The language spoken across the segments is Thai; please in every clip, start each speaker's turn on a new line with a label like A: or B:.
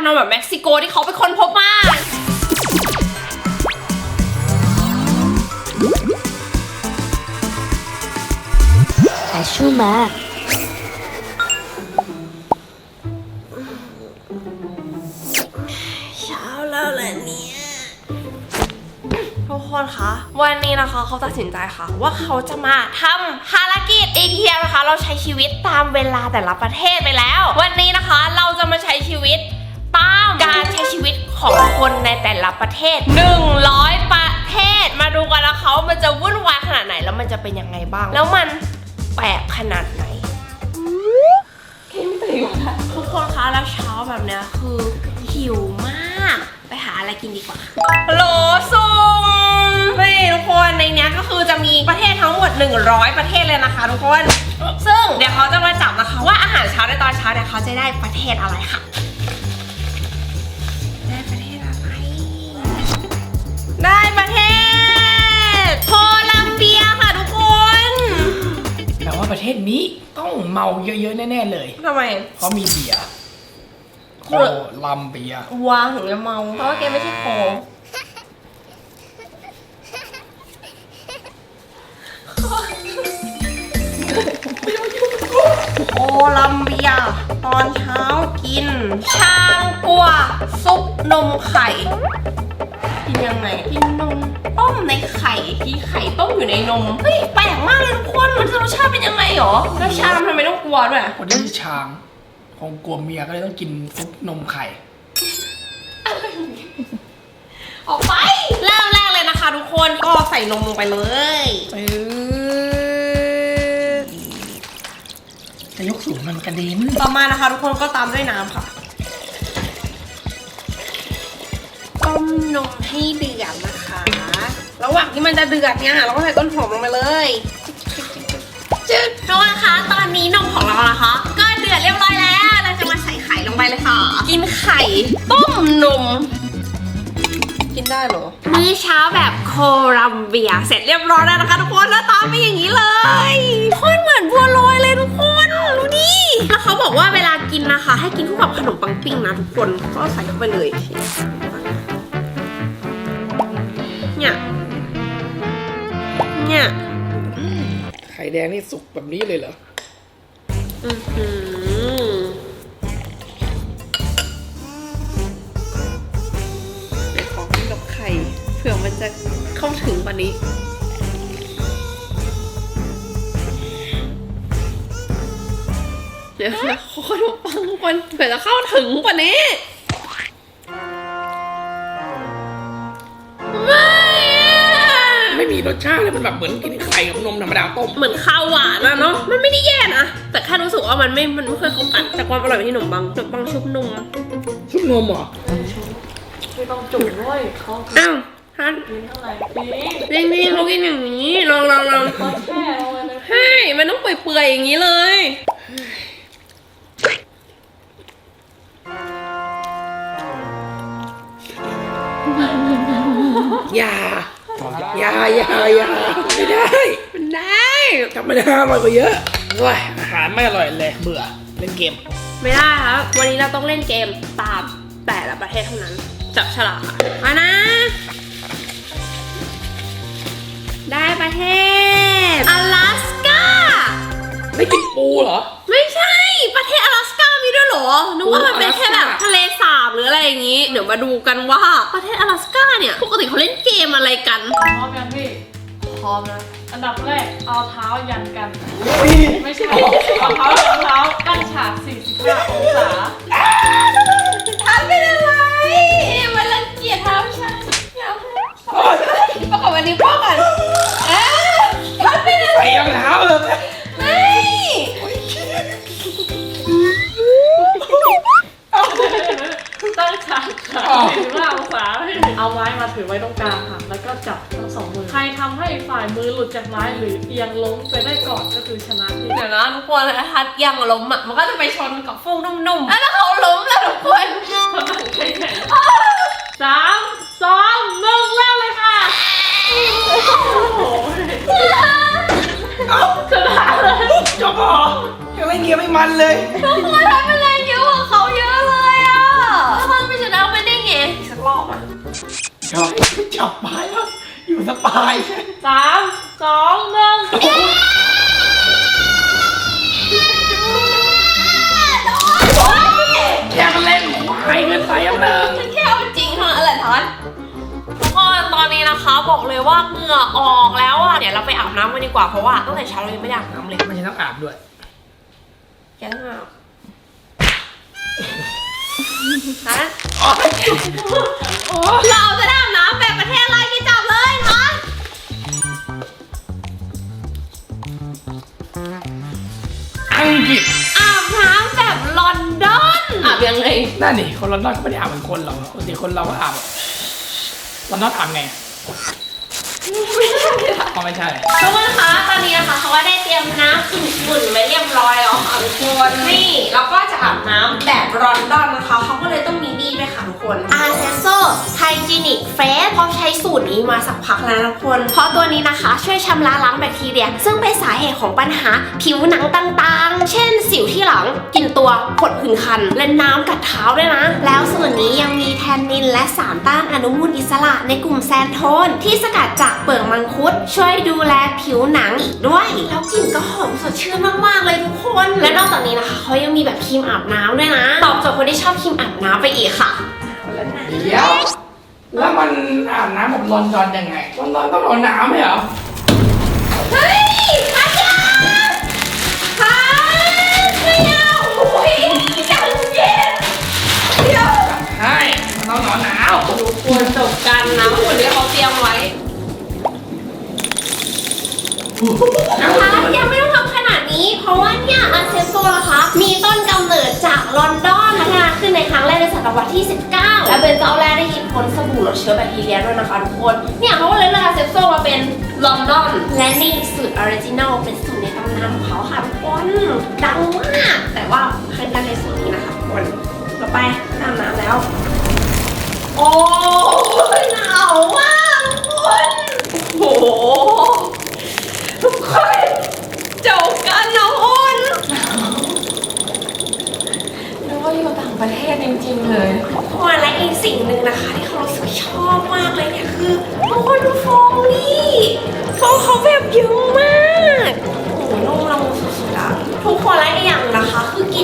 A: านอนแบบเม็กซิโกที่เขาเป็นคนพบมา
B: อาชูมา
A: เช้าแล้วแหละเนี่ยทุกคนคะ วันนี้นะคะเขาตัดสินใจค่ะ ว่าเขาจะมาทำภารกิจ ATM นะคะ เราใช้ชีวิตตามเวลาแต่ละประเทศไปแล้ว วันนี้นะคะเราจะมาใช้ชีวิต การใช้ชีวิตของคนในแต่ละประเทศ 100 ประเทศ มาดูกันนะคะว่ามันจะวุ่นวายขนาดไหน แล้วมันจะเป็นยังไงบ้าง แล้วมันแปลกขนาดไหนทุกคนคะแล้วเช้าแบบเนี้ยคือหิวมาก ไปหาอะไรกินดีกว่าฮัลโหลซุงนี่ทุกคนในเนี้ยก็คือจะมีประเทศทั้งหมด 100 ประเทศเลยนะคะทุกคน ซึ่งเดี๋ยวเขาจะมาจับนะคะว่าอาหารเช้าในตอนเช้าเนี่ยเขาจะได้ประเทศอะไรค่ะ ประเทศนี้
C: ต้องเมาเยอะๆแน่ๆเลย
A: ทำไม
C: เพราะมีเบียร์โคลัมเบีย
A: วางถึงจะเมา เพราะว่าแกไม่ใช่โคโคลัมเบีย ตอนเช้ากิน ชางกัว ซุปนมไข่ กินยังไงกินนมต้มในไข่ที่ไข่ต้มอยู่ในนมเฮ้ยแปลกมากเลยทุกคนมันจะรสชาติเป็นยังไงหรอแล้วชามทำไมต้องกลัวด้วย
C: คนที่ช้างคงกลัวเมียก็เลยต้องกินซุปนมไข่
A: ออกไปเริ่มแรกเลยนะคะ ทุกคนก็ใส่นมลงไปเลย
C: จะยกสูงมันกระเด็น
A: ต่อมานะคะ ทุกคนก็ตามด้วยน้ำค่ะ ต้มนมให้เดือดนะคะ ระหว่างที่มันจะเดือดเนี่ยเราก็ใส่ต้นหอมลงไปเลยจึ๊ดทุกคนคะตอนนี้นมของเรานะคะ ก็เดือดเรียบร้อยแล้ว เราจะมาใส่ไข่ลงไปเลยค่ะ กินไข่ต้มนม กินได้เหรอ มื้อเช้าแบบโคลัมเบีย เสร็จเรียบร้อยแล้วนะคะทุกคนแล้วตามไปอย่างนี้เลยโคตรเหมือนบัวลอยเลยทุกคนดูดิแล้วเขาบอกว่าเวลากินนะคะ ให้กินคู่กับขนมปังปิ้งนะทุกคนก็ใส่เข้าไปเลย เนี่ย เนี่ย
C: ไข่แดงนี่สุกแบบนี้เลยเหรอ
A: อือหือเดี๋ยวขอกินกับไข่เผื่อมันจะเข้าถึงกว่านี้เดี๋ยวนะขอขนมปังก่อนเผื่อจะเข้าถึงกว่านี้ไม่อะ
C: ไม่มีรสชาติเลยมันแบบเหมือนกินไข่กับนมธรรมดาต้ม
A: เหมือนข้าวหวานอะเนาะ มันไม่ได้แย่นะ แต่แค่รู้สึกว่ามันไม่ มันไม่เคยเข้ากันแต่ความอร่อยอยู่ที่ขนมปังขนมปังชุบนม
C: ซุปนมเหรอ
D: ไม่ต้องจุ่มด้วยเขา
A: อ้าวฮัน
D: กินเท่าไหร่ปี
A: จริงๆเขากินอย่างนี้ ลองลองลอง
D: เขาแช่ลงไปเลย
A: ใช่มันต้องเปื่อยๆอย่างนี้เลย
C: อย่า อย่าอย่าอย่าไม่ได้
A: มันได้
C: ทำไม่ได้อร่อยกว่าเยอะเว้ยอาหารไม่อร่อยเลยเบื่อเล่นเกม
A: ไม่ได้ครับวันนี้เราต้องเล่นเกมตามแต่ละประเทศเท่านั้น จับฉลากค่ะมานะ ได้ประเทศอลาสกา
C: ไม่กินปูเหรอ
A: ไม่ใช่ประเทศอลาสกามี ด้วยเหรอ นึกว่ามันเป็นแค่แบบ
C: อลาสก้า
A: ทะเลสาบหรืออะไรอย่างนี้ เดี๋ยวมาดูกันว่าประเทศอลาสกาเนี่ย ปกติเขาเล่นเกมอะไรกัน
D: พร้อมยังพี่พร้อมนะอันดับแรกเอาเท้ายันกัน ไม่ใช่เอาเท้ายันเท้าตั้งฉาก45องศา
A: ไม้มา
D: ถือไว้ตรงกลางค่ะ แล้วก็จับทั้งสองมือ ใครทำให้อีกฝ่ายมือหลุดจากไม้หรือเอียงล้มไปได้ก่อนก็คือชนะที่
A: เดี๋ยวนะทุกคนทัดยังล้มอะมันก็จะไปชนกับฟูกนุ่มๆแล้วถ้าเขาล้มแล้วทุกคน
D: พลังแข็งแข็งสามสองหนึ่งเริ่มเลยค่ะ โอ้โหชนะเลย
C: จบเหรอยังเล่นเกมไม่มันเลย
A: ทุกคนทำเป็นแรงเยอะกว่าเขาเยอะเลยอะทำไมรอบอะ
C: จอยจับไม้แล้วอยู่สปายใช่
D: สามสองหนึ่ง
C: แค่เล่นควายเงินไปอันหนึ่ง
A: แค่เอาจริงเท่านั้นแหละทันทุกคนตอนนี้นะคะบอกเลยว่าเหงื่อออกแล้วอะเดี๋ยวเราไปอาบน้ำกันดีกว่าเพราะว่าตั้งแต่เช้าเรายังไม่ได้อาบน้ำเลย
C: ไม่ใช่ต้องอาบด้วย
A: แกต้องอาบฮะเราจะได้ อั
C: งกฤษ
A: อาบน้ำแบบลอนดอนอาบยังไง
C: นั่นนี่คนลอนดอนก็ไม่ได้อาบเหมือนคนเราปกติคนเราก็อาบแบบลอนดอนอาบไง ก็ไม่ใช่
A: ทุกคนคะตอนนี้นะคะเขาก็ได้เตรียมน้ำอุ่นๆไว้เรียบร้อยแล้วค่ะทุกคนนี่แล้วก็จะอาบน้ำแบบรอนดอนนะคะเขาก็เลยต้องมีนี่ด้วยค่ะทุกคน a r c e s o Hygienic Face เขาใช้สูตรนี้มาสักพักแล้วนะทุกคน เพราะตัวนี้นะคะ ช่วยชำระล้างแบคทีเรีย ซึ่งเป็นสาเหตุของปัญหาผิวหนังต่างๆ เช่น สิวที่หลังกลินตัวผดผื่นคัน และน้ำกัดเท้าด้วยนะ แล้วส่วนนี้ยังมีแทนนินและสารต้านอนุมูลอิสระในกลุ่มแซนโทนที่สกัดจากเปลือกมังคุดช่วยดูแลผิวหนังอีกด้วย แล้วกลิ่นก็หอมสดชื่นมากๆเลยทุกคน และนอกจากนี้นะคะเขายังมีแบบครีมอาบน้ำด้วยนะตอบโจทย์คนที่ชอบครีมอาบน้ำไปอีกค่ะ
C: เดี๋ยว แล้วมันอาบน้ำแบบลอนดอนยังไงลอนดอนต้องเอาน้ำไหมเหรอ
A: เฮ้ยอาจารย์ค่ะไม่เอาโอ้ยจังเย็นเดี๋ยว
C: ใช่มันต้องหนาวหนาว
A: ควรจบกันนะคนที่เขาเตรียมไว้ นะคะยังไม่ต้องทำขนาดนี้ เพราะว่าเนี่ยอันเซโซนะคะ มีต้นกำเนิดจากลอนดอนพัฒนาขึ้นในครั้งแรกในศตวรรษที่ 19 และเป็นเจ้าแรกได้คิดค้นสบู่ลดเชื้อแบคทีเรียด้วยนะคะทุกคนเนี่ยเขาก็เลยเลือกอันเซโซมาเป็นลอนดอน และนี่สูตรออริจินัลเป็นสูตรในตำนานของเขาค่ะทุกคนดังมาก แต่ว่าขึ้นได้ในสูตรนี้นะคะทุกคนต่อไปน้ำน้ำแล้ว โอ้ยหนาวมาก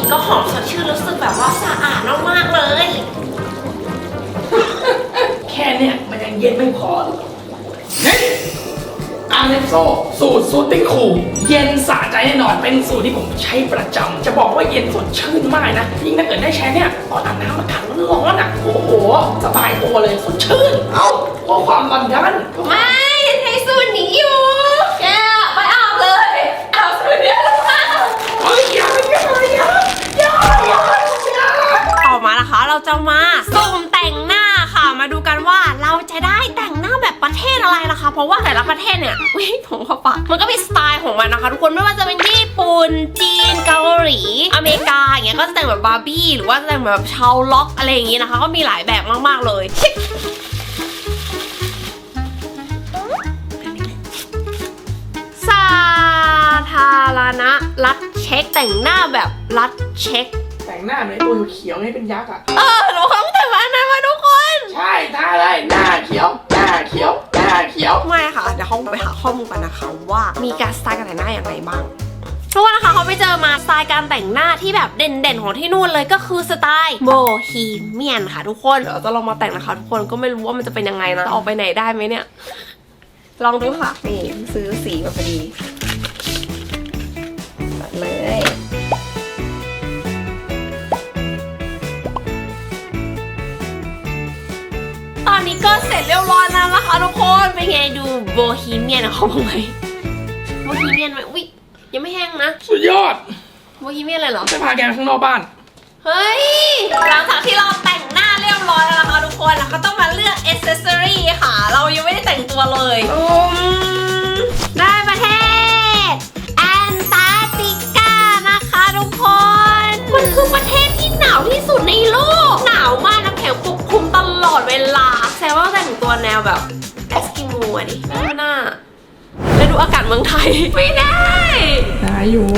A: นก็หอมสดชื่นรู้สึกแบบว่าสะอาดมากๆเลย
C: แค่เนี้ยมันยังเย็นไม่พอหรอกนี่อาร์เนโซสูตรสูตรติ้งคูเย็นสะใจแน่นอนเป็นสูตรที่ผมใช้ประจำจะบอกว่าเย็นสดชื่นมากนะยิ่งถ้าเกิดได้ใช้เนี่ยตอนอาบน้ำอากาศร้อนๆอะโอ้โหสบายตัวเลยสดชื่นเอ้าเพราะความร้อนดัน
A: ไม่ใช้สูตรนี้อยู่ เราจะมาสุ่มแต่งหน้าค่ะ มาดูกันว่าเราจะได้แต่งหน้าแบบประเทศอะไรนะคะ เพราะว่าแต่ละประเทศเนี่ยวิผมเข้าปากมันก็มีสไตล์ของมันนะคะ ทุกคนไม่ว่าจะเป็นญี่ปุ่นจีนเกาหลี อเมริกาอย่างเงี้ยก็จะแต่งแบบบาร์บี้หรือว่าจะแต่งแบบชาวล็อกอะไรอย่างงี้นะคะ ก็มีหลายแบบมากๆเลยสาธารณรัฐเช็คแต่งหน้าแบบรัฐเช็ค
C: แต่งหน้าเหมือนตัวเขียวๆนี่เป็นยักษ์อะ
A: เออหนูคงแต่งมานะมาทุกคน
C: ใช่ท่าเลยหน้าเขียว หน้าเขียว หน้าเขียว
A: ไม่ค่ะ เดี๋ยวเขาไปหาข้อมูลกันนะคะว่ามีการสไตล์การแต่งหน้าอย่างไรบ้าง เพราะว่านะคะเขาไปเจอมาสไตล์การแต่งหน้าที่แบบเด่นๆ ของที่นู่นเลยก็คือสไตล์โบฮีเมียนค่ะทุกคน เดี๋ยวจะลองมาแต่งนะคะทุกคนก็ไม่รู้ว่ามันจะเป็นยังไงนะจะออกไปไหนได้ไหมเนี่ย ลองดูค่ะ นี่ซื้อสีมาพอดีตัดเลย ก็เสร็จเรียบร้อยแล้วนะคะทุกคนเป็นไงดูโบฮีเมียนของเขาบ้างไหมโบฮีเมียนไหมอุ๊ยยังไม่แห้งนะ
C: สุดยอด
A: โบฮีเมียนเลยเหรอ
C: จะพาแกไปข้างนอกบ้าน
A: เฮ้ย หลังจากที่เราแต่งหน้าเรียบร้อยแล้วนะคะทุกคนเราก็ต้องมาเลือกอ c เซสซอรี่ค่ะ เรายังไม่ได้แต่งตัวเลยอืมได้ประเทศแอนตาร์กติกานะคะทุกคน มันคือประเทศที่หนาวที่สุดในโลก หนาวมากน้ำแข็งปกคลุมต ลอดเวลาแซวว่าแต่งตัวแนวแบบเอสกิโมอะดิไม่น่าแล้วดูอากาศเมืองไทย ไม่ได้
C: ได้อยู่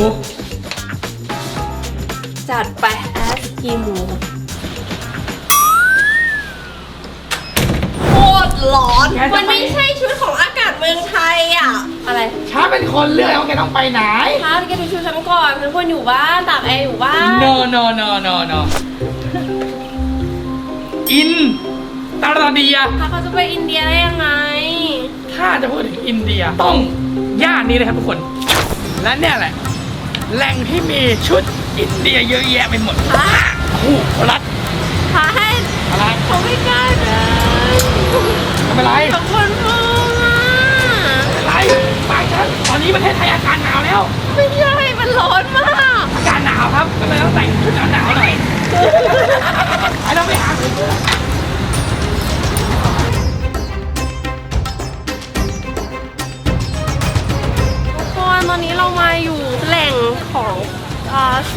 A: จัดไปแอสกิโมตรร้อน
C: แกจะไป
A: มันไม่ใช่ชุดของอากาศเมืองไทยอะ อะไร
C: ช้าเป็นคนเลือกว่าแกต้องไปไหน
A: คะแกดูชุดฉันก่อนฉันควรอยู่บ้านตากแอร์อยู่บ้าน
C: no no no no no อิน ตาราเดีย
A: ถ้าเขาจะไปอินเดียได้ยังไง
C: ถ้าจะพูดถึงอินเดียต้องย่านนี้เลยครับทุกคน และเนี่ยแหละ แหล่งที่มีชุดอินเดียเยอะแยะไปหมด
A: อะ
C: คู่รัด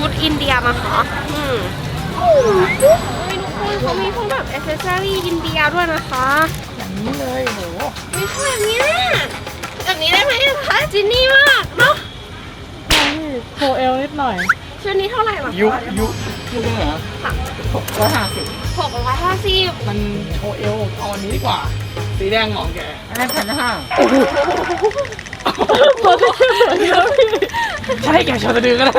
A: ชุ
C: ดอิ
A: นเดียนะคะอืมเฮ้ยทุกคนเขามีพวกแบบอ c เซสซอรี่อินเดียด้วยนะคะ
C: อย่างนี้เลยโห
A: ไม่ใช่แบบเนี้ยแบบนี้ได้ไหมคะจินนี่มากเนาะ
D: โคเอลนิดหน่อย
A: ชุดนี้เท่าไหร่หรอคะ
C: ยุยุยุเท่าไหร่ครับหกร้อยห้าสิบ
A: หกร้อยห้าสิบ
C: มันโชว์เอวเอาอันนี้ดีกว่า สีแดงของแกอันนั้นพันห้า
D: โคตรเหมือนกันพี่
C: ใช่แกโชว์สะดือก็ได้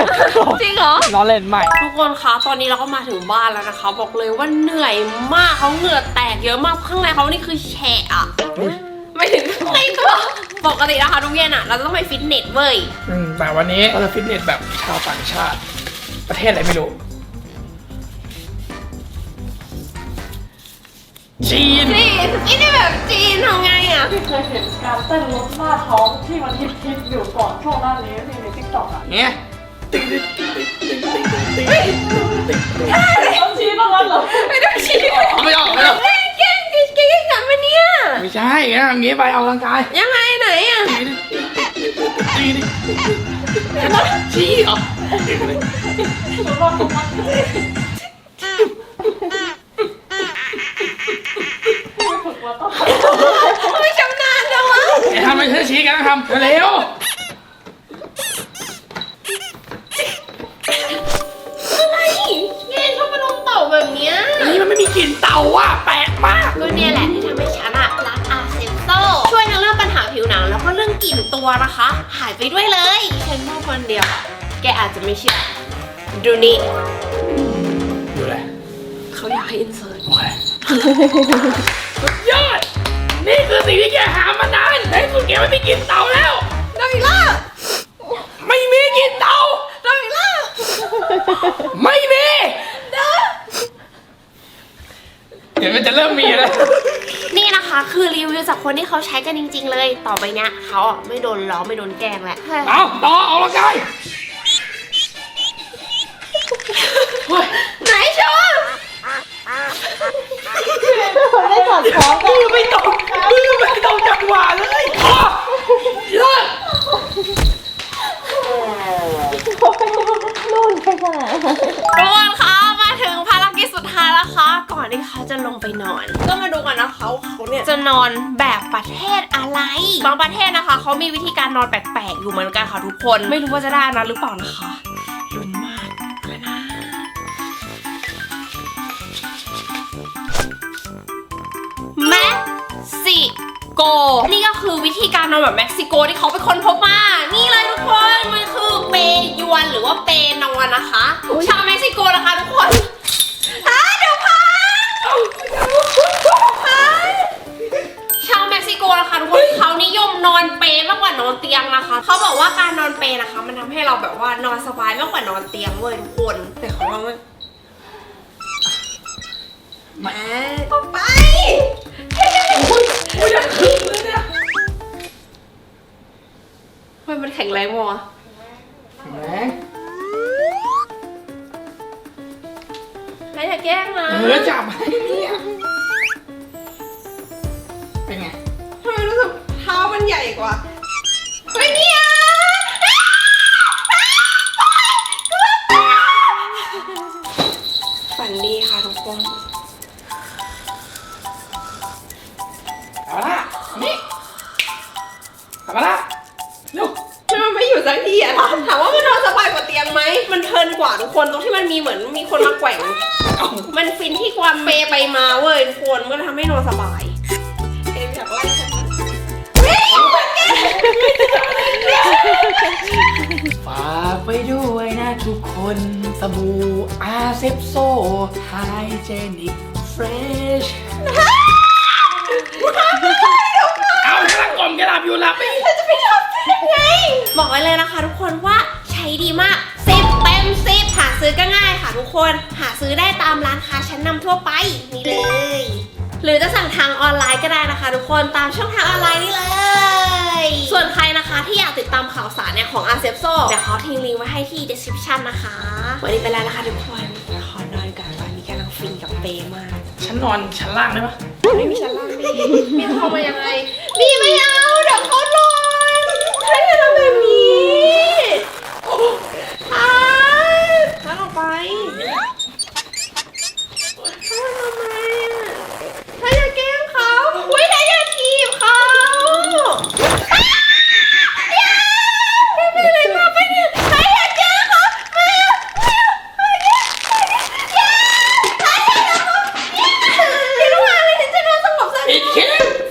A: จริงเหรอ
C: ล้อเล่นใหม่
A: ทุกคนคะ ตอนนี้เราก็มาถึงบ้านแล้วนะคะ บอกเลยว่าเหนื่อยมากเขาเหงื่อแตกเยอะมาก ข้างในเขานี่คือแฉะอะไม่ถึงข้างในตัวปกตินะคะทุกเย็นอะเราต้องไปฟิตเนสเว้ย
C: อืมแต่วันนี้เราจะฟิตเนสแบบชาวต่างชาติ ประเทศอะไรไม่รู้ จีน
A: จีนนี่นี่แบบจีนทำไงอะ
D: ที่เคยเห็นการเต้นรถหน้าท้องที่มันฮิตๆอยู่ก่อนช่วงหน้านี้ที่ในทิกตอกอะ
C: เนี่ยต้
D: องชี้บ้างแล้วเหรอ
A: ไม่ต้องชี้
C: เอาไม่ออกไม่ออก
A: เฮ้ยเก่งเก่งเก่งกันมาเนี่ย
C: ไม่ใช่นะอย่างงี้ไปออกกำลังกาย
A: ยังไงไหนอะ
C: ชี้เหรอ
D: ฝึกมาต้อง
A: ไม่ชำนาญจังวะ
C: อย่าทำอะไรชี้กันนะทำเร็ว
A: อะไรเกชอบมาลงเต่าแบบเนี้ย
C: อันนี้มันไม่มีกลิ่นเต่าว่ะแปลกมาก
A: ก็เนี่ยแหละที่ทำให้ฉันอะรักอาเซนโซช่วยในเรื่องปัญหาผิวหนังแล้วก็เรื่องกลิ่นตัวนะคะ หายไปด้วยเลยฉันพูดคนเดียว แกอาจจะไม่เชื่อ ดูนี่
C: อยู่เลย
A: เขาอยากให้อินเสิร์ต
C: โอเค สุดยอด นี่คือสิ่งที่แกหามานานในที่สุดแกไม่มีกลิ่นเต่าแล้ว
A: ได้ล่ะ
C: ไม่มีกลิ่นเต่า
A: ได้ล่ะ
C: ไม่มี
A: เด้อ
C: เดี๋ยวมันจะเริ่มมีแล้ว
A: นี่นะคะคือรีวิวจากคนที่เขาใช้กันจริง ๆ เลย ต่อไปเนี้ยเขาอะไม่โดนล้อไม่โดนแกล้งแล้ว
C: เอาต่อเอาละกายเฮ้ย
A: ไหนชอบ
D: ได้สอดคล้อง
C: มือไม่ตรงมือไม่ตรงจังหวะเลยอ๋อเลิศ
D: นู่นไปขนาด
A: ทุกคนคะมาถึงภารกิจสุดท้ายแล้วคะ ก่อนที่เขาจะลงไปนอน ก็มาดูกันนะเขาเขาเนี่ยจะนอนแบบประเทศอะไรบางประเทศนะคะเขามีวิธีการนอนแปลกๆอยู่เหมือนกันค่ะทุกคน ไม่รู้ว่าจะได้นะหรือเปล่านะคะ โก นี่ก็คือวิธีการนอนแบบเม็กซิโกที่เขาไปค้นพบมานี่เลยทุกคนมันคือเปยวนหรือว่าเปนอนนะคะ ชาวเม็กซิโกนะคะทุกคนอะเดี๋ยวพังชาวเม็กซิโกนะคะทุกคนเขานิยมนอนเปมากกว่านอนเตียงนะคะเขาบอกว่าการนอนเปนะคะ มันทำให้เราแบบว่านอนสบายมากกว่านอนเตียงเว้ยทุกคนแต่ของเรามันแหม่ไป
C: กูจะคึกเลยเนี่ย
A: ทำไมมันแข็งแรงวะ
C: แหม
A: ใครอย่าแกล้งนะ
C: เออจับให้เนี่ยเป็นไง
A: ทำไมรู้สึกเท้ามันใหญ่กว่าเฮ้ยเนี่ยฝันดีค่ะทุกคน
C: เพ
A: ลินกว่าทุกคนตรงที่มันมีเหมือนมีคนมาแกว่ง
C: เอา
A: มันฟินที่ความเปไปมาเว้ยทุกคนมันก็ทำให้นอนสบาย
C: ฝากไปด้วยนะทุกคนสบู่อาเซปโซไฮเจนิกเฟรชเอากระกล่อมกระดาบอยู่หลับไป
A: บอกไว้เลยนะคะทุกคนว่าใช้ดีมากสิบเต็ มสิบหาซื้อก็ง่ายค่ะทุกคน หาซื้อได้ตามร้านค้าชั้นนำทั่วไปนี่เลย หรือจะสั่งทางออนไลน์ก็ได้นะคะ ทุกคนตามช่องทางออนไลน์นี่เลย ส่วนใครนะคะที่อยากติดตามข่าวสารเนี่ยของอาเซ o โซเดี๋ยวเขาทิ้งลิงก์ไว้ให้ที่ description นะคะ วันนี้ไปแล้วนะคะทุกคนขอนอนก่อนตอนนี้กำลังฟินกับเปย์มาก
C: ฉันนอนชั้นล่างได้ปะ
A: ไม่มีชั้นล่างดิมีเข้ามายังไงมีไม่เอาเดี๋ยวเขานอนใครจะทำแบบนี้อ่าท่านออกไปเขาทำไมอะถ้าอย่าแกล้งเขาอุ้ยถ้าอย่าทีบเขาอ่าอย่าไม่เป็นไรมาไปเนี่ยถ้าอย่าแกล้งเขาไม่เอาไม่เอาอย่าอย่าอย่าอย่าคิดว่าอะไรถึงจะนอนสง บส